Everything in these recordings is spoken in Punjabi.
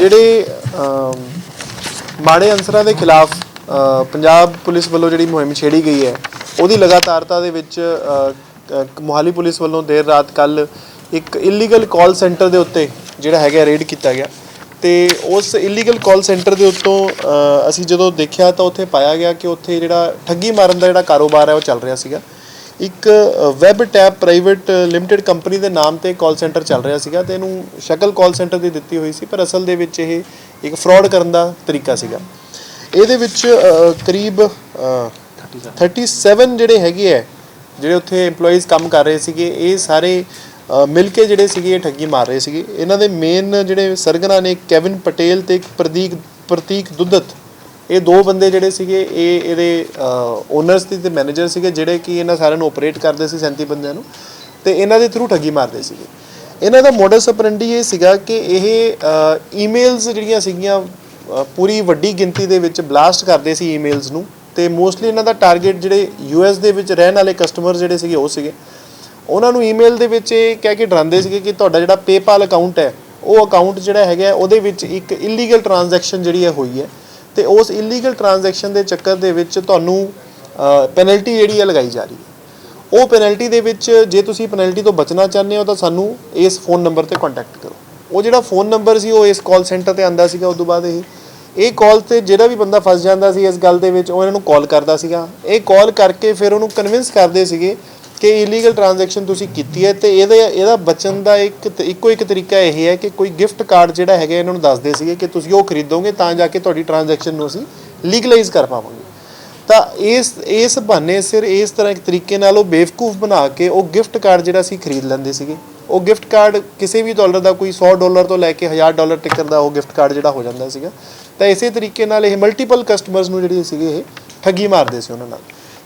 ਜਿਹੜੇ ਮਾੜੇ ਅਨਸਰਾਂ ਦੇ ਖਿਲਾਫ ਪੰਜਾਬ ਪੁਲਿਸ ਵੱਲੋਂ ਜਿਹੜੀ ਮੁਹਿੰਮ ਛੇੜੀ ਗਈ ਹੈ, ਉਹਦੀ ਲਗਾਤਾਰਤਾ ਦੇ ਵਿੱਚ ਮੋਹਾਲੀ ਪੁਲਿਸ ਵੱਲੋਂ ਦੇਰ ਰਾਤ ਕੱਲ ਇੱਕ ਇਲੀਗਲ ਕਾਲ ਸੈਂਟਰ ਦੇ ਉੱਤੇ ਜਿਹੜਾ ਹੈਗਾ ਰੇਡ ਕੀਤਾ ਗਿਆ। ਤੇ ਉਸ ਇਲੀਗਲ ਕਾਲ ਸੈਂਟਰ ਦੇ ਉੱਤੋਂ ਅਸੀਂ ਜਦੋਂ ਦੇਖਿਆ ਤਾਂ ਉੱਥੇ ਪਾਇਆ ਗਿਆ ਕਿ ਉੱਥੇ ਜਿਹੜਾ ਠੱਗੀ ਮਾਰਨ ਦਾ ਜਿਹੜਾ ਕਾਰੋਬਾਰ ਹੈ, ਉਹ ਚੱਲ ਰਿਹਾ ਸੀਗਾ। ਇੱਕ web tap private limited company ਦੇ ਨਾਮ ਤੇ ਕਾਲ ਸੈਂਟਰ ਚੱਲ ਰਿਹਾ ਸੀਗਾ ਤੇ ਇਹਨੂੰ ਸ਼ਕਲ ਕਾਲ ਸੈਂਟਰ ਦੀ ਦਿੱਤੀ ਹੋਈ ਸੀ ਪਰ ਅਸਲ ਦੇ ਵਿੱਚ ਇਹ ਇੱਕ ਫਰਾਡ ਕਰਨ ਦਾ ਤਰੀਕਾ ਸੀਗਾ। ਇਹਦੇ ਵਿੱਚ ਕਰੀਬ ਅ, 37 ਜਿਹੜੇ ਹੈਗੇ ਹੈ ਜਿਹੜੇ ਉੱਥੇ EMPLOYEES ਕੰਮ ਕਰ ਰਹੇ ਸੀਗੇ ਇਹ ਸਾਰੇ ਮਿਲ ਕੇ ਜਿਹੜੇ ਸੀਗੇ ਇਹ ਠੱਗੀ ਮਾਰ ਰਹੇ ਸੀਗੇ। ਇਹਨਾਂ ਦੇ ਮੇਨ ਜਿਹੜੇ ਸਰਗਨਾ ਨੇ ਕੈਵਿਨ ਪਟੇਲ ਤੇ ਇੱਕ ਪ੍ਰਦੀਕ ਪ੍ਰਤੀਕ ਦੁੱਧਤ ਇਹ ਦੋ ਬੰਦੇ ਜਿਹੜੇ ਸੀਗੇ, ਇਹ ਇਹਦੇ ਓਨਰਸ ਤੇ ਮੈਨੇਜਰ ਸੀਗੇ, ਜਿਹੜੇ ਕਿ ਇਹਨਾਂ ਸਾਰਿਆਂ ਨੂੰ ਆਪਰੇਟ ਕਰਦੇ ਸੀ 37 ਬੰਦਿਆਂ ਨੂੰ ਤੇ ਇਹਨਾਂ ਦੇ ਥਰੂ ਠੱਗੀ ਮਾਰਦੇ ਸੀਗੇ। ਇਹਨਾਂ ਦਾ ਮੋਡਸ ਆਪਰੈਂਡੀ ਇਹ ਸੀਗਾ ਕਿ ਇਹ ਈਮੇਲਸ ਜਿਹੜੀਆਂ ਸੀਗੀਆਂ ਪੂਰੀ ਵੱਡੀ ਗਿਣਤੀ ਦੇ ਵਿੱਚ ਬਲਾਸਟ ਕਰਦੇ ਸੀ ਈਮੇਲਸ ਨੂੰ ਤੇ ਮੋਸਟਲੀ ਇਹਨਾਂ ਦਾ ਟਾਰਗੇਟ ਜਿਹੜੇ ਯੂਐਸ ਦੇ ਵਿੱਚ ਰਹਿਣ ਵਾਲੇ ਕਸਟਮਰ ਜਿਹੜੇ ਸੀਗੇ, ਉਹ ਸੀਗੇ। ਉਹਨਾਂ ਨੂੰ ਈਮੇਲ ਦੇ ਵਿੱਚ ਇਹ ਕਹਿ ਕੇ ਡਰਾਉਂਦੇ ਸੀਗੇ ਕਿ ਤੁਹਾਡਾ ਜਿਹੜਾ ਪੇਪਾਲ ਅਕਾਊਂਟ ਹੈ, ਉਹ ਅਕਾਊਂਟ ਜਿਹੜਾ ਹੈਗਾ, ਉਹਦੇ ਵਿੱਚ ਇੱਕ ਇਲੀਗਲ ਟ੍ਰਾਂਜੈਕਸ਼ਨ ਜਿਹੜੀ ਹੈ ਹੋਈ ਹੈ। ਤੇ ਉਸ ਇਲੀਗਲ ਟ੍ਰਾਂਜੈਕਸ਼ਨ ਦੇ ਚੱਕਰ ਦੇ ਵਿੱਚ ਤੁਹਾਨੂੰ ਪੈਨਲਟੀ ਜਿਹੜੀ ਹੈ ਲਗਾਈ ਜਾ ਰਹੀ ਹੈ। ਉਹ ਪੈਨਲਟੀ ਦੇ ਵਿੱਚ ਜੇ ਤੁਸੀਂ ਪੈਨਲਟੀ ਤੋਂ ਬਚਣਾ ਚਾਹੁੰਦੇ ਹੋ ਤਾਂ ਸਾਨੂੰ ਇਸ ਫੋਨ ਨੰਬਰ ਤੇ ਕੰਟੈਕਟ ਕਰੋ। ਉਹ ਜਿਹੜਾ ਫੋਨ ਨੰਬਰ ਸੀ, ਉਹ ਇਸ ਕਾਲ ਸੈਂਟਰ ਤੇ ਆਂਦਾ ਸੀਗਾ ਉਸ ਤੋਂ ਬਾਅਦ ਇਹ ਇਹ ਕਾਲ ਤੇ ਜਿਹੜਾ ਵੀ ਬੰਦਾ ਫਸ ਜਾਂਦਾ ਸੀ ਇਸ ਗੱਲ ਦੇ ਵਿੱਚ, ਉਹ ਇਹਨਾਂ ਨੂੰ ਕਾਲ ਕਰਦਾ ਸੀਗਾ। ਇਹ ਕਾਲ ਕਰਕੇ ਫਿਰ ਉਹਨੂੰ ਕਨਵਿੰਸ ਕਰਦੇ ਸੀਗੇ ਕਿ ਇਲੀਗਲ ਟ੍ਰਾਂਜੈਕਸ਼ਨ ਤੁਸੀਂ ਕੀਤੀ ਹੈ ਤੇ ਇਹਦੇ, ਇਹਦਾ ਬਚਣ ਦਾ ਇੱਕ ਤ- ਇੱਕੋ ਇੱਕ ਤਰੀਕਾ ਇਹ ਹੈ ਕਿ ਕੋਈ ਗਿਫਟ ਕਾਰਡ ਜਿਹੜਾ ਹੈਗਾ ਇਹਨਾਂ ਨੂੰ ਦੱਸਦੇ ਸੀਗੇ ਕਿ ਤੁਸੀਂ ਉਹ ਖਰੀਦੋਗੇ ਤਾਂ ਜਾ ਕੇ ਤੁਹਾਡੀ ਟ੍ਰਾਂਜੈਕਸ਼ਨ ਨੂੰ ਅਸੀਂ ਲੀਗਲਾਈਜ਼ ਕਰ ਪਾਵਾਂਗੇ। ਤਾਂ ਇਸ ਇਸ ਬਹਾਨੇ ਸਿਰ ਇਸ ਤਰ੍ਹਾਂ ਇੱਕ ਤਰੀਕੇ ਨਾਲ ਉਹ ਬੇਵਕੂਫ ਬਣਾ ਕੇ ਉਹ ਗਿਫਟ ਕਾਰਡ ਜਿਹੜਾ ਸੀ ਖਰੀਦ ਲੈਂਦੇ ਸੀਗੇ। ਉਹ ਗਿਫਟ ਕਾਰਡ ਕਿਸੇ ਵੀ ਡਾਲਰ ਦਾ ਕੋਈ 100 ਡਾਲਰ ਤੋਂ ਲੈ ਕੇ 1000 ਡਾਲਰ ਟਿਕਰ ਦਾ ਉਹ ਗਿਫਟ ਕਾਰਡ ਜਿਹੜਾ ਹੋ ਜਾਂਦਾ ਸੀਗਾ। ਤਾਂ ਇਸੇ ਤਰੀਕੇ ਨਾਲ ਇਹ ਮਲਟੀਪਲ ਕਸਟਮਰਸ ਨੂੰ ਜਿਹੜੇ ਸੀਗੇ ਇਹ ਠੱਗੀ ਮਾਰਦੇ ਸੀ ਉਹਨਾਂ ਨਾਲ।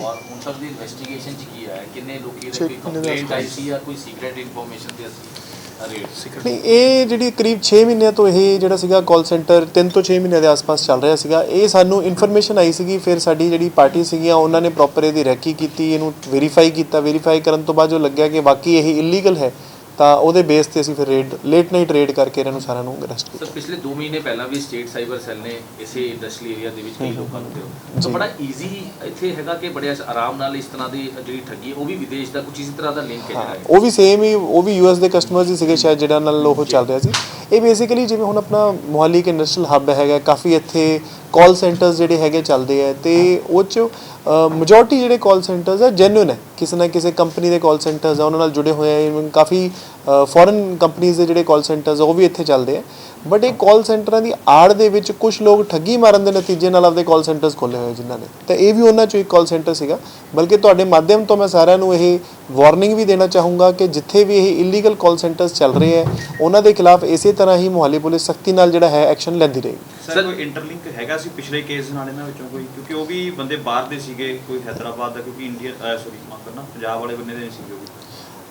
ਔਰ ਹੁਣ ਤੱਕ ਦੀ ਇਨਵੈਸਟੀਗੇਸ਼ਨ ਚ ਕੀ ਆਇਆ? ਕਿੰਨੇ ਲੋਕੀ ਦੇ ਛੇ ਕੋਈ ਮਹੀਨੇ ਦਾ ਕੰਪਲੇਂਟ ਆਈ ਸੀ ਜਾਂ ਕੋਈ ਸੀਕ੍ਰੀਟ ਇਨਫੋਰਮੇਸ਼ਨ ਤੇ ਅਸੀਂ ਰੇਡ ਨਹੀਂ ਇਹ ਜਿਹੜੀ ਕਰੀਬ 6 ਮਹੀਨਿਆਂ ਤੋਂ ਇਹ ਜਿਹੜਾ ਸੀਗਾ ਕਾਲ ਸੈਂਟਰ 3 ਤੋਂ 6 ਮਹੀਨਿਆਂ ਦੇ ਆਸ-ਪਾਸ ਚੱਲ ਰਿਹਾ ਸੀਗਾ। ਇਹ ਸਾਨੂੰ ਇਨਫੋਰਮੇਸ਼ਨ ਆਈ ਸੀਗੀ ਫਿਰ ਸਾਡੀ ਜਿਹੜੀ ਪਾਰਟੀ ਸੀਗੀਆਂ ਉਹਨਾਂ ਨੇ ਪ੍ਰੋਪਰ ਇਹਦੀ ਰੈਕੀ ਕੀਤੀ ਇਹਨੂੰ ਵੈਰੀਫਾਈ ਕੀਤਾ। ਵੈਰੀਫਾਈ ਕਰਨ ਤੋਂ ਬਾਅਦ ਜੋ ਲੱਗਿਆ ਕਿ ਵਾਕਈ ਇਹ ਇਲੀਗਲ ਹੈ ਤਾਂ ਉਹਦੇ ਬੇਸ ਤੇ ਅਸੀਂ ਫਿਰ ਰੇਡ ਲੇਟ ਨਾਈਟ ਰੇਡ ਕਰਕੇ ਇਹਨਾਂ ਨੂੰ ਸਾਰਿਆਂ ਨੂੰ ਅਰੈਸਟ ਕੀਤਾ। ਸਰ ਪਿਛਲੇ 2 ਮਹੀਨੇ ਪਹਿਲਾਂ ਵੀ ਸਟੇਟ ਸਾਈਬਰ ਸੈੱਲ ਨੇ ਇਸੇ ਇੰਡਸਟਰੀ ਏਰੀਆ ਦੇ ਵਿੱਚ ਕਈ ਲੋਕਾਂ ਨੂੰ ਦਿਓ। ਤਾਂ ਬੜਾ ਈਜ਼ੀ ਇੱਥੇ ਹੈਗਾ ਕਿ ਬੜੇ ਆਰਾਮ ਨਾਲ ਇਸ ਤਰ੍ਹਾਂ ਦੀ ਜਿਹੜੀ ਠੱਗੀ ਉਹ ਵੀ ਵਿਦੇਸ਼ ਦਾ ਕੁਝ ਇਸੇ ਤਰ੍ਹਾਂ ਦਾ ਲਿੰਕ ਹੈ ਉਹ ਵੀ ਸੇਮ ਹੀ ਉਹ ਵੀ ਯੂਐਸ ਦੇ ਕਸਟਮਰਸ ਹੀ ਸੀਗੇ ਸ਼ਾਇਦ ਜਿਹੜਾ ਨਾਲ ਉਹ ਚੱਲ ਰਿਹਾ ਸੀ। ਇਹ ਬੇਸਿਕਲੀ ਜਿਵੇਂ ਹੁਣ ਆਪਣਾ ਮੋਹਾਲੀ ਇੱਕ ਇੰਡਸਟਰੀਅਲ ਹੱਬ ਹੈਗਾ ਕਾਫੀ ਇੱਥੇ ਕਾਲ ਸੈਂਟਰਸ ਜਿਹੜੇ ਹੈਗੇ ਚੱਲਦੇ ਆ ਤੇ ਉਹ ਚ ਮੈਜੋਰਟੀ ਜਿਹੜੇ ਕਾਲ ਸੈਂਟਰਸ ਆ ਜੈਨੂਇਨ ਹੈ ਕਿਸੇ ਨਾ ਕਿਸੇ ਕੰਪਨੀ ਦੇ ਕਾਲ ਸੈਂਟਰਸ ਆ, ਉਹਨਾਂ ਨਾਲ ਜੁੜੇ ਹੋਏ ਆ ਇਵਨ ਕਾਫੀ ਫੋਰਨ ਕੰਪਨੀਆਂ ਦੇ ਜਿਹੜੇ ਕਾਲ ਸੈਂਟਰਸ ਆ, ਉਹ ਵੀ ਇੱਥੇ ਚੱਲਦੇ ਆ। ਬਟ ਇਹ ਕਾਲ ਸੈਂਟਰਾਂ ਦੀ ਆੜ ਦੇ ਵਿੱਚ ਕੁਝ ਲੋਕ ਠੱਗੀ ਮਾਰਨ ਦੇ ਨਤੀਜੇ ਨਾਲ ਆਪਦੇ ਕਾਲ ਸੈਂਟਰਸ ਖੋਲੇ ਹੋਏ ਜਿਨ੍ਹਾਂ ਨੇ। ਤਾਂ ਇਹ ਵੀ ਉਹਨਾਂ ਚੋਂ ਇੱਕ ਕਾਲ ਸੈਂਟਰ ਸੀਗਾ। ਬਲਕਿ ਤੁਹਾਡੇ ਮਾਧਿਅਮ ਤੋਂ ਮੈਂ ਸਾਰਿਆਂ ਨੂੰ ਇਹ ਵਾਰਨਿੰਗ ਵੀ ਦੇਣਾ ਚਾਹੂੰਗਾ ਕਿ ਜਿੱਥੇ ਵੀ ਇਹ ਇਲੀਗਲ ਕਾਲ ਸੈਂਟਰਸ ਚੱਲ ਰਹੇ ਆ, ਉਹਨਾਂ ਦੇ ਖਿਲਾਫ ਇਸੇ ਤਰ੍ਹਾਂ ਹੀ ਮੁਹਾਲੀ ਪੁਲਿਸ ਸਖਤੀ ਨਾਲ ਜਿਹੜਾ ਹੈ ਐਕਸ਼ਨ ਲੈਂਦੀ ਰਹੇਗੀ। ਸਰ ਕੋਈ ਇੰਟਰਲਿੰਕ ਹੈਗਾ ਸੀ ਪਿਛਲੇ ਕੇਸ ਨਾਲ ਇਹਨਾਂ ਵਿੱਚੋਂ ਕੋਈ? ਕਿਉਂਕਿ ਉਹ ਵੀ ਬੰਦੇ ਬਾਹਰ ਦੇ ਸੀਗੇ ਕੋਈ ਹੈਦਰਾਬਾਦ ਦਾ ਕਿਉਂਕਿ ਇੰਡੀਆ ਸੌਰੀ ਮਾਫ ਕਰਨਾ ਪੰਜਾਬ ਵਾਲੇ ਬੰਦੇ ਦੇ ਨਹੀਂ ਸੀਗੇ ਉਹ ਵੀ।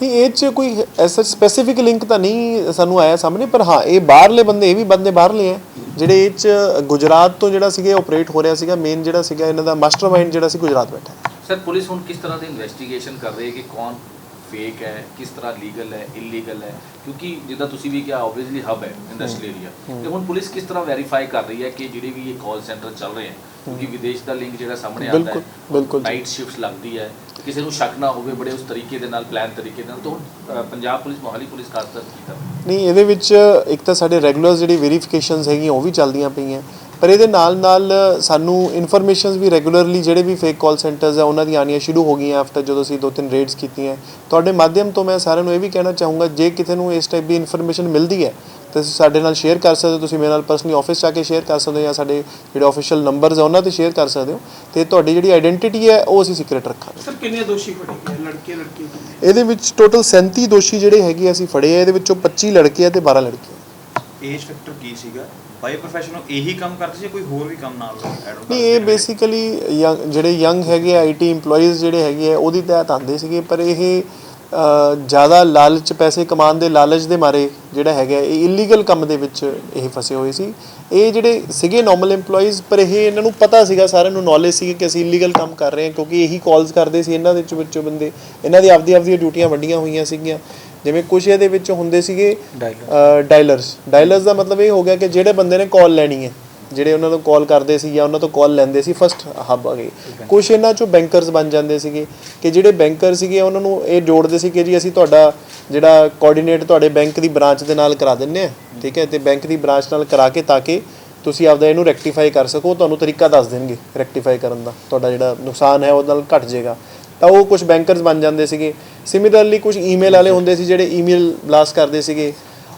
ਨਹੀਂ ਇਹ ਚ ਕੋਈ ਐਸਾ ਸਪੈਸੀਫਿਕ ਲਿੰਕ ਤਾਂ ਨਹੀਂ ਸਾਨੂੰ ਆਇਆ ਸਾਹਮਣੇ ਪਰ ਹਾਂ ਇਹ ਬਾਹਰਲੇ ਬੰਦੇ ਇਹ ਵੀ ਬੰਦੇ ਬਾਹਰਲੇ ਆ ਜਿਹੜੇ ਇਹ ਚ ਗੁਜਰਾਤ ਤੋਂ ਜਿਹੜਾ ਸੀਗਾ ਆਪਰੇਟ ਹੋ ਰਿਹਾ ਸੀਗਾ ਮੇਨ ਜਿਹੜਾ ਸੀਗਾ ਇਹਨਾਂ ਦਾ ਮਾਸਟਰਮਾਈਂਡ ਜਿਹੜਾ ਸੀ ਗੁਜਰਾਤ ਬੈਠਾ ਸਰ ਪੁਲਿਸ ਹੁਣ ਕਿਸ ਤਰ੍ਹਾਂ ਦੀ ਇਨਵੈਸਟੀਗੇਸ਼ਨ ਕਰ ਰਹੀ ਹੈ ਕਿ ਕੌਣ ਫੇਕ ਹੈ ਕਿਸ ਤਰ੍ਹਾਂ ਲੀਗਲ ਹੈ ਇਲੀਗਲ ਹੈ ਕਿਉਂਕਿ ਜਿੱਦਾਂ ਤੁਸੀਂ ਵੀ ਕਿਹਾ ਆਬਵੀਅਸਲੀ ਹਬ ਹੈ ਇੰਡਸਟਰੀ ਏਰੀਆ ਤੇ ਹੁਣ ਪੁਲਿਸ ਕਿਸ ਤਰ੍ਹਾਂ ਵੈਰੀਫਾਈ ਕਰ ਰਹੀ ਹੈ ਕਿ ਜਿਹੜੇ ਵੀ ਇਹ ਕਾਲ ਸੈਂਟਰ ਚੱਲ ਰਹੇ ਹਨ ਕਿਉਂਕਿ ਵਿਦੇਸ਼ ਦਾ ਲਿੰਕ ਜਿਹੜਾ ਸਾਹਮਣੇ ਆਉਂਦਾ ਹੈ ਬਿਲਕੁਲ। ਨਾਈਟ ਸ਼ਿਫਟਸ ਲੱਗਦੀ ਹੈ ਕਿਸੇ ਨੂੰ ਸ਼ੱਕ ਨਾ ਹੋਵੇ ਬੜੇ ਉਸ ਤਰੀਕੇ ਦੇ ਨਾਲ ਪਲਾਨ ਤਰੀਕੇ ਨਾਲ ਤਾਂ ਪੰਜਾਬ ਪੁਲਿਸ ਮੋਹਾਲੀ ਪੁਲਿਸ ਖਾਸ ਕਰ ਕੀ ਕਰ ਰਹੀ ਹੈ? ਨਹੀਂ ਇਹਦੇ ਵਿੱਚ ਇੱਕ ਤਾਂ ਸਾਡੇ ਰੈਗੂਲਰ ਜਿਹੜੀ ਵੈਰੀਫਿਕੇਸ਼ਨਸ ਹੈਗੀਆਂ ਉਹ ਵੀ ਚੱਲਦੀਆਂ ਪਈਆਂ ਪਰ ਇਹਦੇ ਨਾਲ ਨਾਲ ਸਾਨੂੰ ਇਨਫੋਰਮੇਸ਼ਨਸ ਵੀ ਰੈਗੂਲਰਲੀ ਜਿਹੜੇ ਵੀ ਫੇਕ ਕਾਲ ਸੈਂਟਰਸ ਆ ਉਹਨਾਂ ਦੀਆਂ ਆਉਣੀਆਂ ਸ਼ੁਰੂ ਹੋ ਗਈਆਂ ਆਫਟਰ ਜਦੋਂ ਅਸੀਂ ਦੋ ਤਿੰਨ ਰੇਡਸ ਕੀਤੀਆਂ। ਤੁਹਾਡੇ ਮਾਧਿਅਮ ਤੋਂ ਮੈਂ ਸਾਰਿਆਂ ਨੂੰ ਇਹ ਵੀ ਕਹਿਣਾ ਚਾਹੂੰਗਾ ਜੇ ਕਿਸੇ ਨੂੰ ਇਸ ਟਾਈਪ ਦੀ ਇਨਫੋਰਮੇਸ਼ਨ ਮਿਲਦੀ ਹੈ ਤਾਂ ਤੁਸੀਂ ਸਾਡੇ ਨਾਲ ਸ਼ੇਅਰ ਕਰ ਸਕਦੇ ਹੋ ਤੁਸੀਂ ਮੇਰੇ ਨਾਲ ਪਰਸਨਲੀ ਆਫਿਸ ਜਾ ਕੇ ਸ਼ੇਅਰ ਕਰ ਸਕਦੇ ਹੋ ਜਾਂ ਸਾਡੇ ਜਿਹੜੇ ਆਫੀਸ਼ੀਅਲ ਨੰਬਰਸ ਆ ਉਹਨਾਂ ਤੇ ਸ਼ੇਅਰ ਕਰ ਸਕਦੇ ਹੋ। ਤੇ ਤੁਹਾਡੀ ਜਿਹੜੀ ਆਇਡੈਂਟੀਟੀ ਹੈ ਉਹ ਅਸੀਂ ਸੀਕ੍ਰੀਟ ਰੱਖਾਂਗੇ। ਸਰ ਕਿੰਨੇ ਦੋਸ਼ੀ ਫੜੇ ਗਏ ਲੜਕੇ ਲੜਕੀਆਂ ਕਿੰਨੇ ਇਹਦੇ ਵਿੱਚ ਟੋਟਲ 37 ਦੋਸ਼ੀ ਜਿਹੜੇ ਹੈਗੇ ਅਸੀਂ ਫੜੇ ਆ ਇਹਦੇ ਵਿੱਚੋਂ 25 ਲੜਕੇ ਆ ਤੇ 12 ਲੜਕੀਆਂ। ਏਜ ਫੈਕਟਰ ਕੀ ਸੀਗਾ? ਬਾਈ ਪ੍ਰੋਫੈਸ਼ਨਲ ਇਹੀ ਕੰਮ ਕਰਦੇ ਸੀ ਕੋਈ ਹੋਰ ਵੀ ਕੰਮ ਨਾਲ ਐਡ ਨਹੀਂ ਇਹ ਬੇਸਿਕਲੀ ਜਿਹੜੇ ਯੰਗ ਹੈਗੇ ਆਈਟੀ EMPLOYEES ਜਿਹੜੇ ਹੈਗੇ ਆ ਉਹਦੀ ਤਹਿਤ ਆਉਂਦੇ ਸੀਗੇ ਪਰ ਇਹ ਜ਼ਿਆਦਾ ਲਾਲਚ ਪੈਸੇ ਕਮਾਉਣ ਦੇ ਲਾਲਚ ਦੇ ਮਾਰੇ ਜਿਹੜਾ ਹੈਗਾ ਇਹ ਇਲੀਗਲ ਕੰਮ ਦੇ ਵਿੱਚ ਇਹ ਫਸੇ ਹੋਏ ਸੀ। ਇਹ ਜਿਹੜੇ ਸੀਗੇ ਨਾਰਮਲ EMPLOYEES ਪਰ ਇਹ ਇਹਨਾਂ ਨੂੰ ਪਤਾ ਸੀਗਾ ਸਾਰਿਆਂ ਨੂੰ ਨੌਲੇਜ ਸੀ ਕਿ ਅਸੀਂ ਇਲੀਗਲ ਕੰਮ ਕਰ ਰਹੇ ਹਾਂ ਕਿਉਂਕਿ ਇਹੀ ਕਾਲਸ ਕਰਦੇ ਸੀ ਇਹਨਾਂ ਦੇ ਵਿੱਚ ਵਿੱਚੋਂ ਬੰਦੇ। ਇਹਨਾਂ ਦੀ ਆਪਦੀ ਆਪਦੀਆਂ ਡਿਊਟੀਆਂ ਵੱਡੀਆਂ ਹੋਈਆਂ ਸੀਗੀਆਂ। ਜਿਵੇਂ ਕੁਛ ਇਹਦੇ ਵਿੱਚ ਹੁੰਦੇ ਸੀਗੇ ਡਾਇਲਰਸ ਡਾਇਲਰਸ ਦਾ ਮਤਲਬ ਇਹ ਹੋ ਗਿਆ ਕਿ ਜਿਹੜੇ ਬੰਦੇ ਨੇ ਕਾਲ ਲੈਣੀ ਹੈ ਜਿਹੜੇ ਉਹਨਾਂ ਤੋਂ ਕਾਲ ਕਰਦੇ ਸੀ ਜਾਂ ਉਹਨਾਂ ਤੋਂ ਕਾਲ ਲੈਂਦੇ ਸੀ ਫਸਟ ਹੱਬ ਆ ਗਏ। ਕੁਛ ਇਹਨਾਂ ਚੋਂ ਬੈਂਕਰਸ ਬਣ ਜਾਂਦੇ ਸੀਗੇ ਕਿ ਜਿਹੜੇ ਬੈਂਕਰ ਸੀਗੇ ਉਹਨਾਂ ਨੂੰ ਇਹ ਜੋੜਦੇ ਸੀ ਕਿ ਜੀ ਅਸੀਂ ਤੁਹਾਡਾ ਜਿਹੜਾ ਕੋਆਰਡੀਨੇਟ ਤੁਹਾਡੇ ਬੈਂਕ ਦੀ ਬ੍ਰਾਂਚ ਦੇ ਨਾਲ ਕਰਾ ਦਿੰਨੇ ਆ ਠੀਕ ਹੈ? ਤੇ ਬੈਂਕ ਦੀ ਬ੍ਰਾਂਚ ਨਾਲ ਕਰਾ ਕੇ ਤਾਂ ਕਿ ਤੁਸੀਂ ਆਪਦਾ ਇਹਨੂੰ ਰੈਕਟੀਫਾਈ ਕਰ ਸਕੋ ਤੁਹਾਨੂੰ ਤਰੀਕਾ ਦੱਸ ਦੇਣਗੇ ਰੈਕਟੀਫਾਈ ਕਰਨ ਦਾ। ਤੁਹਾਡਾ ਜਿਹੜਾ ਨੁਕਸਾਨ ਹੈ ਉਹਦੇ ਨਾਲ ਘਟ ਜਾਏਗਾ। ਤਾਂ ਉਹ ਕੁਝ ਬੈਂਕਰਸ ਬਣ ਜਾਂਦੇ ਸੀਗੇ। ਸਿਮਿਲਰਲੀ ਕੁਝ ਈਮੇਲ ਵਾਲੇ ਹੁੰਦੇ ਸੀ ਜਿਹੜੇ ਈਮੇਲ ਬਲਾਸਟ ਕਰਦੇ ਸੀਗੇ।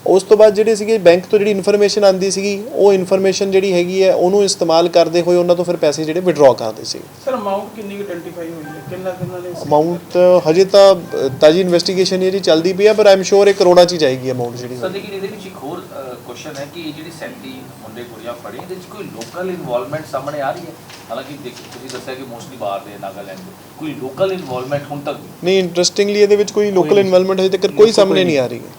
ਉਸ ਤੋਂ ਬਾਅਦ ਜਿਹੜੇ ਸੀਗੇ ਬੈਂਕ ਤੋਂ ਜਿਹੜੀ ਇਨਫੋਰਮੇਸ਼ਨ ਆਂਦੀ ਸੀਗੀ ਉਹ ਇਨਫੋਰਮੇਸ਼ਨ ਜਿਹੜੀ ਹੈਗੀ ਹੈ ਉਹਨੂੰ ਇਸਤੇਮਾਲ ਕਰਦੇ ਹੋਏ ਉਹਨਾਂ ਤੋਂ ਫਿਰ ਪੈਸੇ ਜਿਹੜੇ ਵਿਡਰਾਅ ਕਰਦੇ ਸੀ ਸਰ ਅਮਾਉਂਟ ਕਿੰਨੀ ਆਇਡੈਂਟੀਫਾਈ ਹੋਈ ਹੈ? ਕਿੰਨਾ ਕਿੰਨਾ ਨੇ ਅਮਾਉਂਟ ਹਜੇ ਤਾਂ ਤਾਜੀ ਇਨਵੈਸਟੀਗੇਸ਼ਨ ਜਿਹੜੀ ਚੱਲਦੀ ਪਈ ਹੈ ਪਰ ਆਮ ਸ਼ੋਰ ਇਹ ਕਰੋੜਾਂ ਚ ਹੀ ਜਾਏਗੀ ਅਮਾਉਂਟ ਜਿਹੜੀ ਸਰ ਲੇਕਿਨ ਇਹਦੇ ਵਿੱਚ ਇੱਕ ਕੁਐਸਚਨ ਹੈ ਕਿ ਇਹ ਜਿਹੜੀ 37 ਮੁੰਡੇ ਕੁੜੀਆਂ ਫੜੇ ਇਹਦੇ ਵਿੱਚ ਕੋਈ ਲੋਕਲ ਇਨਵੋਲਵਮੈਂਟ ਸਾਹਮਣੇ ਆ ਰਹੀ ਹੈ? ਹਾਲਾਂਕਿ ਦੇਖ ਤੁਸੀਂ ਦੱਸਿਆ ਕਿ ਮੋਸਟਲੀ ਬਾਹਰ ਦੇ ਨਾਗਾਲੈਂਡ ਦੇ। ਕੋਈ ਲੋਕਲ ਇਨਵੋਲਵਮੈਂਟ ਹੁਣ ਤੱਕ ਨਹੀਂ? ਇੰਟਰਸਟਿੰਗਲੀ ਇਹਦੇ ਵਿੱਚ ਕੋਈ ਲੋਕਲ ਇਨਵੋਲਵਮੈਂਟ ਹਜੇ ਤੱਕ ਕੋਈ ਸਾਹਮਣੇ ਨਹੀਂ ਆ ਰਹੀ ਹੈ।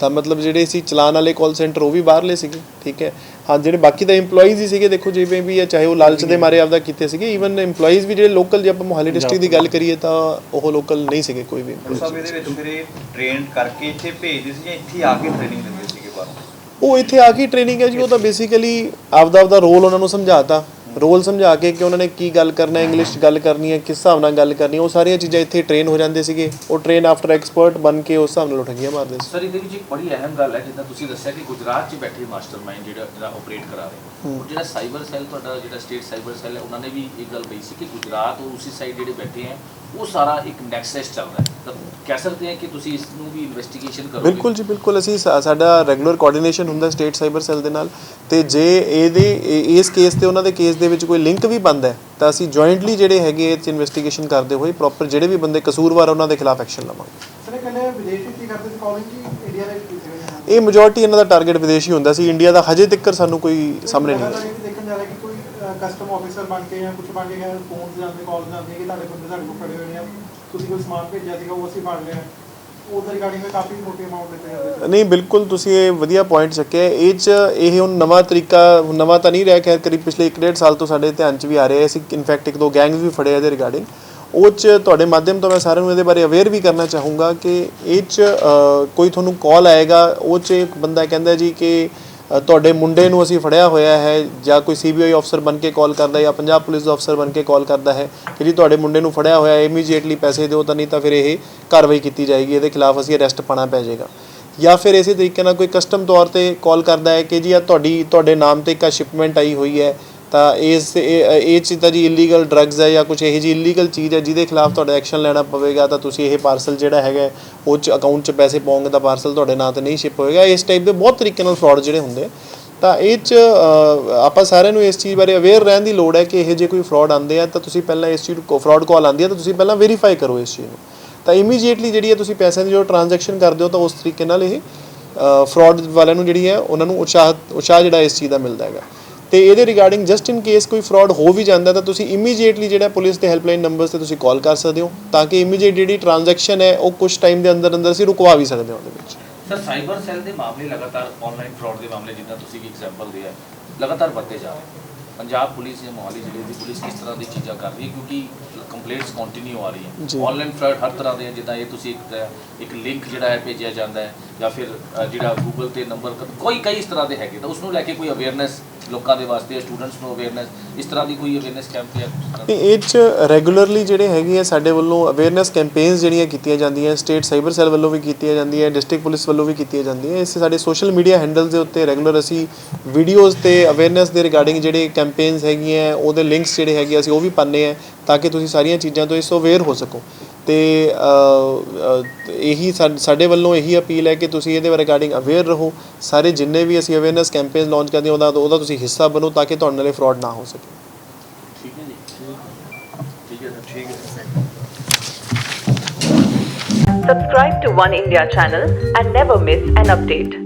ਤਾਂ ਮਤਲਬ ਜਿਹੜੇ ਸੀ ਚਲਾਨ ਵਾਲੇ ਕਾਲ ਸੈਂਟਰ ਉਹ ਵੀ ਬਾਹਰਲੇ ਸੀਗੇ ਠੀਕ ਹੈ? ਹਾਂ ਜਿਹੜੇ ਬਾਕੀ ਦਾ EMPLOYEES ਹੀ ਸੀਗੇ ਦੇਖੋ ਜਿਵੇਂ ਵੀ ਹੈ ਚਾਹੇ ਉਹ ਲਾਲਚ ਦੇ ਮਾਰੇ ਆਪਦਾ ਕੀਤੇ ਸੀਗੇ ਈਵਨ EMPLOYEES ਵੀ ਜਿਹੜੇ ਲੋਕਲ ਜੇ ਆਪਾਂ ਮੋਹਾਲੀ ਡਿਸਟ੍ਰਿਕਟ ਦੀ ਗੱਲ ਕਰੀਏ ਤਾਂ ਉਹ ਲੋਕਲ ਨਹੀਂ ਸੀਗੇ ਕੋਈ ਵੀ। ਸਭ ਇਹਦੇ ਵਿੱਚ ਫਿਰ ਇਹ ਟ੍ਰੇਨ ਕਰਕੇ ਇੱਥੇ ਭੇਜਦੇ ਸੀ ਜਾਂ ਇੱਥੇ ਆ ਕੇ ਟ੍ਰੇਨਿੰਗ ਉਹ ਇੱਥੇ ਆ ਕੇ ਟ੍ਰੇਨਿੰਗ ਹੈ ਜੀ ਉਹ ਤਾਂ ਬੇਸਿਕਲੀ ਆਪਦਾ ਆਪਦਾ ਰੋਲ ਉਹਨਾਂ ਨੂੰ ਸਮਝਾਤਾ। ਰੋਲ ਸਮਝਾ ਕੇ ਕਿ ਉਹਨਾਂ ਨੇ ਕੀ ਗੱਲ ਕਰਨਾ ਹੈ ਇੰਗਲਿਸ਼ ਗੱਲ ਕਰਨੀ ਹੈ ਕਿਸ ਹਿਸਾਬ ਨਾਲ ਗੱਲ ਕਰਨੀ ਹੈ ਉਹ ਸਾਰੀਆਂ ਚੀਜ਼ਾਂ ਇੱਥੇ ਟ੍ਰੇਨ ਹੋ ਜਾਂਦੇ ਸੀਗੇ। ਉਹ ਟ੍ਰੇਨ ਆਫਟਰ ਐਕਸਪਰਟ ਬਣ ਕੇ ਉਸ ਹਿਸਾਬ ਨਾਲ ਉਠਗੀਆਂ ਮਾਰਦੇ ਸੀ। ਸਰ ਇਹਦੇ ਵਿੱਚ ਇੱਕ ਬੜੀ ਅਹਿਮ ਗੱਲ ਹੈ ਜਿੱਦਾਂ ਤੁਸੀਂ ਦੱਸਿਆ ਕਿ ਗੁਜਰਾਤ 'ਚ ਬੈਠੇ ਮਾਸਟਰਮਾਈਂਡ ਜਿਹੜਾ ਜਿਹੜਾ ਆਪਰੇਟ ਕਰਾ ਰਹੇ ਉਹ ਜਿਹੜਾ ਸਾਈਬਰ ਸੈੱਲ ਤੁਹਾਡਾ ਜਿਹੜਾ ਸਟੇਟ ਸਾਈਬਰ ਸੈੱਲ ਹੈ ਉਹਨਾਂ ਨੇ ਵੀ ਇਹ ਗੱਲ ਕਹੀ ਸੀ ਕਿ ਗੁਜਰਾਤ ਔਰ ਉਸੇ ਸਾਈਡ ਜਿਹੜੇ ਬੈਠੇ ਹੈ ਉਹ ਸਾਰਾ ਇੱਕ ਨੈਕਸਸ ਚੱਲ ਰਿਹਾ ਹੈ। ਤਾਂ ਕਹਿ ਸਕਦੇ ਹਾਂ ਕਿ ਤੁਸੀਂ ਇਸ ਨੂੰ ਵੀ ਇਨਵੈਸਟੀਗੇਸ਼ਨ ਕਰੋਗੇ। ਬਿਲਕੁਲ ਜੀ ਬਿਲਕੁਲ। ਅਸੀਂ ਸਾਡਾ ਰੈਗੂਲਰ ਕੋਆਰਡੀਨੇਸ਼ਨ ਹੁੰਦਾ ਸਟੇਟ ਸਾਈਬਰ ਸੈੱਲ ਦੇ ਨਾਲ। ਤੇ ਜੇ ਇਹਦੇ ਇਹ- ਇਸ ਕੇਸ ਤੇ ਉਹਨਾਂ ਦੇ ਕੇਸ ਦੇ ਵਿੱਚ ਕੋਈ ਲਿੰਕ ਵੀ ਬਣਦਾ ਹੈ ਤਾਂ ਅਸੀਂ ਜੁਆਇੰਟਲੀ ਜਿਹੜੇ ਹੈਗੇ 'ਚ ਇਨਵੈਸਟੀਗੇਸ਼ਨ ਕਰਦੇ ਹੋਏ ਪ੍ਰੋਪਰ ਜਿਹੜੇ ਵੀ ਬੰਦੇ ਕਸੂਰਵਾਰ ਉਹਨਾਂ ਦੇ ਖਿਲਾਫ ਐਕਸ਼ਨ ਲਵਾਂਗੇ। ਸਰ ਇਹ ਕਹਿੰਦੇ ਵਿਦੇਸ਼ ਵਿੱਚ ਕਰਦੇ ਸੀ? ਕਾਲਿੰਗ ਜੀ ਇੰਡੀਆ ਦੇ ਵਿੱਚ ਇਹ ਮੈਜੋਰਟੀ ਇਹਨਾਂ ਦਾ ਟਾਰਗੇਟ ਵਿਦੇਸ਼ੀ ਹੁੰਦਾ ਸੀ। ਇੰਡੀਆ ਦਾ ਹਜੇ ਤੱਕ ਸਾਨੂੰ ਕੋਈ ਸਾਹਮਣੇ ਨਹੀਂ ਦੇਖਣ ਜਾ ਰਿਹਾ ਕਿ ਕਸਟਮ ਆਫੀਸਰ ਬਣ ਕੇ ਜਾਂ ਕੁਝ ਬਣ ਕੇ ਫੋਨ ਜਾਂਦੇ ਕਾਲ ਜਾਂਦੇ ਕਿ ਤੁਹਾਡੇ ਬੰਦੇ ਸਾਡੇ ਕੋਲ ਖੜੇ ਹੋਏ ਨੇ ਤੁਸੀਂ ਕੋਈ ਸਮਾਨ ਭੇਜਿਆ ਸੀਗਾ ਉਹ ਅਸੀਂ ਫੜ ਲਿਆ। ਉਹਦੇ ਰਿਗਾਰਡਿੰਗ ਕਾਫੀ ਮੋਟੀ ਅਮਾਉਂਟ ਦਿੱਤੇ ਜਾਂਦੇ ਨਹੀਂ ਬਿਲਕੁਲ ਤੁਸੀਂ ਇਹ ਵਧੀਆ ਪੁਆਇੰਟ ਚੱਕਿਆ। ਇਹ ਚ ਇਹ ਹੁਣ ਨਵਾਂ ਤਰੀਕਾ ਹੁਣ ਨਵਾਂ ਤਾਂ ਨਹੀਂ ਰਿਹਾ ਖੈਰ ਕਰੀਬ ਪਿਛਲੇ 1.5 ਸਾਲ ਤੋਂ ਸਾਡੇ ਧਿਆਨ ਚ ਵੀ ਆ ਰਿਹਾ। ਹੈ ਅਸੀਂ ਇਨਫੈਕਟ ਇੱਕ ਦੋ ਗੈਂਗਸ ਵੀ ਫੜੇ ਆ ਇਹਦੇ ਰਿਗਾਰਡਿੰਗ ਉਹ ਚ ਤੁਹਾਡੇ ਮਾਧਿਅਮ ਤੋਂ ਮੈਂ ਸਾਰਿਆਂ ਨੂੰ ਇਹਦੇ ਬਾਰੇ ਅਵੇਅਰ ਵੀ ਕਰਨਾ ਚਾਹੂੰਗਾ ਕਿ ਇਹ ਚ ਅ, ਕੋਈ ਤੁਹਾਨੂੰ ਕਾਲ ਆਏਗਾ ਉਹ ਚ ਇੱਕ ਬੰਦਾ ਕਹਿੰਦਾ ਜੀ ਕਿ ਤੁਹਾਡੇ ਮੁੰਡੇ ਨੂੰ ਅਸੀਂ ਫੜਿਆ ਹੋਇਆ ਹੈ ਜਾਂ ਕੋਈ ਸੀਬੀਆਈ ਅਫਸਰ ਬਣ ਕੇ ਕਾਲ ਕਰਦਾ ਜਾਂ ਪੰਜਾਬ ਪੁਲਿਸ ਦਾ ਅਫਸਰ ਬਣ ਕੇ ਕਾਲ ਕਰਦਾ ਹੈ ਕਿ ਜੀ ਤੁਹਾਡੇ ਮੁੰਡੇ ਨੂੰ ਫੜਿਆ ਹੋਇਆ ਹੈ ਇਮੀਡੀਏਟਲੀ ਪੈਸੇ ਦਿਓ ਤਾਂ ਨਹੀਂ ਤਾਂ ਫਿਰ ਇਹ ਕਾਰਵਾਈ ਕੀਤੀ ਜਾਏਗੀ, ਇਹਦੇ ਖਿਲਾਫ ਅਸੀਂ ਅਰੈਸਟ ਪਾਣਾ ਪੈ ਜਾਏਗਾ। ਜਾਂ ਫਿਰ ਇਸੇ ਤਰੀਕੇ ਨਾਲ ਕੋਈ ਕਸਟਮ ਤੌਰ ਤੇ ਕਾਲ ਕਰਦਾ ਹੈ ਕਿ ਜੀ ਆ ਤੁਹਾਡੀ, ਤੁਹਾਡੇ ਨਾਮ ਤੇ ਇੱਕ ਸ਼ਿਪਮੈਂਟ ਆਈ ਹੋਈ ਹੈ ਤਾਂ ਇਸ ਇਹ ਇਹ 'ਚ ਤਾਂ ਜੀ ਇਲੀਗਲ ਡਰੱਗਸ ਹੈ ਜਾਂ ਕੁਝ ਇਹੋ ਜੀ ਇਲੀਗਲ ਚੀਜ਼ ਹੈ ਜਿਹਦੇ ਖਿਲਾਫ ਤੁਹਾਡਾ ਐਕਸ਼ਨ ਲੈਣਾ ਪਵੇਗਾ ਤਾਂ ਤੁਸੀਂ ਇਹ ਪਾਰਸਲ ਜਿਹੜਾ ਹੈਗਾ ਉਹ ਚ ਅਕਾਊਂਟ 'ਚ ਪੈਸੇ ਪਾਉਂਗੇ ਤਾਂ ਪਾਰਸਲ ਤੁਹਾਡੇ ਨਾਂ ਤੇ ਨਹੀਂ ਸ਼ਿਪ ਹੋਏਗਾ। ਇਸ ਟਾਈਪ ਦੇ ਬਹੁਤ ਤਰੀਕੇ ਨਾਲ ਫਰਾਡ ਜਿਹੜੇ ਹੁੰਦੇ ਤਾਂ ਇਹ 'ਚ ਆਪਾਂ ਸਾਰਿਆਂ ਨੂੰ ਇਸ ਚੀਜ਼ ਬਾਰੇ ਅਵੇਅਰ ਰਹਿਣ ਦੀ ਲੋੜ ਹੈ ਕਿ ਇਹ ਜੇ ਕੋਈ ਫਰਾਡ ਆਉਂਦੇ ਆ ਤਾਂ ਤੁਸੀਂ ਪਹਿਲਾਂ ਇਸ ਚੀਜ਼ ਨੂੰ ਫਰਾਡ ਕਾਲ ਆਉਂਦੀ ਹੈ ਤਾਂ ਤੁਸੀਂ ਪਹਿਲਾਂ ਵੈਰੀਫਾਈ ਕਰੋ ਇਸ ਚੀਜ਼ ਨੂੰ। ਤਾਂ ਇਮੀਡੀਏਟਲੀ ਜਿਹੜੀ ਹੈ ਤੁਸੀਂ ਪੈਸਿਆਂ ਦੀ ਜੋ ਟ੍ਰਾਂਜੈਕਸ਼ਨ ਕਰਦੇ ਹੋ ਤਾਂ ਉਸ ਤਰੀਕੇ ਨਾਲ ਇਹ ਫਰਾਡ ਵਾਲਿਆਂ ਨੂੰ ਜਿਹੜੀ ਹੈ ਉਹਨਾਂ ਨੂੰ ਉਤਸ਼ਾਹ ਉਤਸ਼ਾਹ ਜਿਹੜਾ ਇਸ ਚੀਜ਼ ਦਾ ਮਿਲਦਾ ਹੈਗਾ। ਤੇ ਇਹਦੇ ਰਿਗਾਰਡਿੰਗ ਜਸਟ ਇਨ ਕੇਸ ਕੋਈ ਫਰਾਡ ਹੋ ਵੀ ਜਾਂਦਾ ਤਾਂ ਤੁਸੀਂ ਇਮੀਡੀਏਟਲੀ ਜਿਹੜਾ ਪੁਲਿਸ ਦੇ ਹੈਲਪਲਾਈਨ ਨੰਬਰਸ ਤੇ ਤੁਸੀਂ ਕਾਲ ਕਰ ਸਕਦੇ ਹੋ ਤਾਂ ਕਿ ਇਮੀਡੀਏਟ ਜਿਹੜੀ ਟ੍ਰਾਂਜੈਕਸ਼ਨ ਹੈ ਉਹ ਕੁਝ ਟਾਈਮ ਦੇ ਅੰਦਰ ਅੰਦਰ ਅਸੀਂ ਰੁਕਵਾ ਵੀ ਸਕਦੇ ਹਾਂ ਉਹਦੇ ਵਿੱਚ। ਸਰ ਸਾਈਬਰ ਸੈੱਲ ਦੇ ਮਾਮਲੇ ਲਗਾਤਾਰ ਆਨਲਾਈਨ ਫਰਾਡ ਦੇ ਮਾਮਲੇ ਜਿੱਦਾਂ ਤੁਸੀਂ ਵੀ ਐਗਜ਼ਾਮਪਲ ਦਿਆ ਲਗਾਤਾਰ ਵੱਧਦੇ ਜਾ ਰਹੇ ਪੰਜਾਬ ਪੁਲਿਸ ਜਾਂ ਮੋਹਾਲੀ ਜ਼ਿਲ੍ਹੇ ਦੀ ਪੁਲਿਸ ਕਿਸ ਤਰ੍ਹਾਂ ਦੀ ਚੀਜ਼ਾਂ ਕਰ ਰਹੀ ਹੈ ਕਿਉਂਕਿ ਕੰਪਲੇਂਟਸ ਕੰਟੀਨਿਊ ਆ ਰਹੀ। ਹੈ ਆਨਲਾਈਨ ਫਰਾਡ ਹਰ ਤਰ੍ਹਾਂ ਦੇ ਜਿੱਦਾਂ ਇਹ ਤੁਸੀਂ ਇੱਕ ਇੱਕ ਲਿੰਕ ਜਿਹੜਾ ਹੈ ਭੇਜਿਆ ਜਾਂਦਾ ਹੈ ਜਾਂ ਫਿਰ ਜਿਹੜਾ ਗੂਗਲ ਤੇ ਨੰਬਰ ਕੋਈ ਕਈ ਇਸ ਤਰ੍ਹਾਂ ਦੇ ਹੈਗੇ ਤਾਂ ਉਸ ਨੂੰ ਲੈ ਕੇ ਕੋਈ ਅਵੇਅਰਨੈਸ ਲੋਕਾਂ ਦੇ ਵਾਸਤੇ ਸਟੂਡੈਂਟਸ ਨੂੰ ਅਵੇਅਰਨੈਸ ਇਸ ਤਰ੍ਹਾਂ ਦੀ ਕੋਈ ਅਵੇਅਰਨੈਸ ਕੈਂਪ ਜਾਂ? ਇਹ 'ਚ ਰੈਗੂਲਰਲੀ ਜਿਹੜੇ ਹੈਗੇ ਆ ਸਾਡੇ ਵੱਲੋਂ ਅਵੇਅਰਨੈਸ ਕੈਂਪੇਨਸ ਜਿਹੜੀਆਂ ਕੀਤੀਆਂ ਜਾਂਦੀਆਂ ਸਟੇਟ ਸਾਈਬਰ ਸੈੱਲ ਵੱਲੋਂ ਵੀ ਕੀਤੀਆਂ ਜਾਂਦੀਆਂ ਡਿਸਟ੍ਰਿਕਟ ਪੁਲਿਸ ਵੱਲੋਂ ਵੀ ਕੀਤੀਆਂ ਜਾਂਦੀਆਂ ਇਸ ਸਾਡੇ ਸੋਸ਼ਲ ਮੀਡੀਆ ਹੈਂਡਲਸ ਦੇ ਉੱਤੇ ਰੈਗੂਲਰ ਅਸੀਂ ਵੀਡੀਓਜ਼ ਤੇ ਅਵੇਅਰਨੈਸ ਦੇ ਰਿਗਾਰਡਿੰਗ ਜਿਹੜੇ ਕੈਂਪੇਨਸ ਹੈਗੀਆਂ ਉਹਦੇ ਲਿੰਕਸ ਜਿਹੜੇ ਹੈਗੇ ਅਸੀਂ ਉਹ ਵੀ ਪਾਉਂਦੇ ਆ ਤਾਂ ਕਿ ਤੁਸੀਂ ਸਾਰੀਆਂ ਚੀਜ਼ਾਂ ਤੋਂ ਇਸ ਤੋਂ ਅਵੇਅਰ ਹੋ ਸਕੋ। ਤੇ ਇਹੀ ਸਾਡੇ ਵੱਲੋਂ ਇਹੀ ਅਪੀਲ ਹੈ ਕਿ ਤੁਸੀਂ ਇਹਦੇ ਰਿਗਾਰਡਿੰਗ ਅਵੇਅਰ ਰਹੋ। ਸਾਰੇ ਜਿੰਨੇ ਵੀ ਅਸੀਂ ਅਵੇਅਰਨੈਸ ਕੈਂਪੇਨ ਲਾਂਚ ਕਰਦੇ ਹਾਂ ਉਹਦਾ ਉਹਦਾ ਤੁਸੀਂ ਹਿੱਸਾ ਬਣੋ ਤਾਂ ਕਿ ਤੁਹਾਡੇ ਨਾਲੇ ਫਰਾਡ ਨਾ ਹੋ ਸਕੇ। ਠੀਕ ਹੈ ਜੀ। ਠੀਕ ਹੈ ਠੀਕ ਹੈ। Subscribe to One India channel and never miss an update.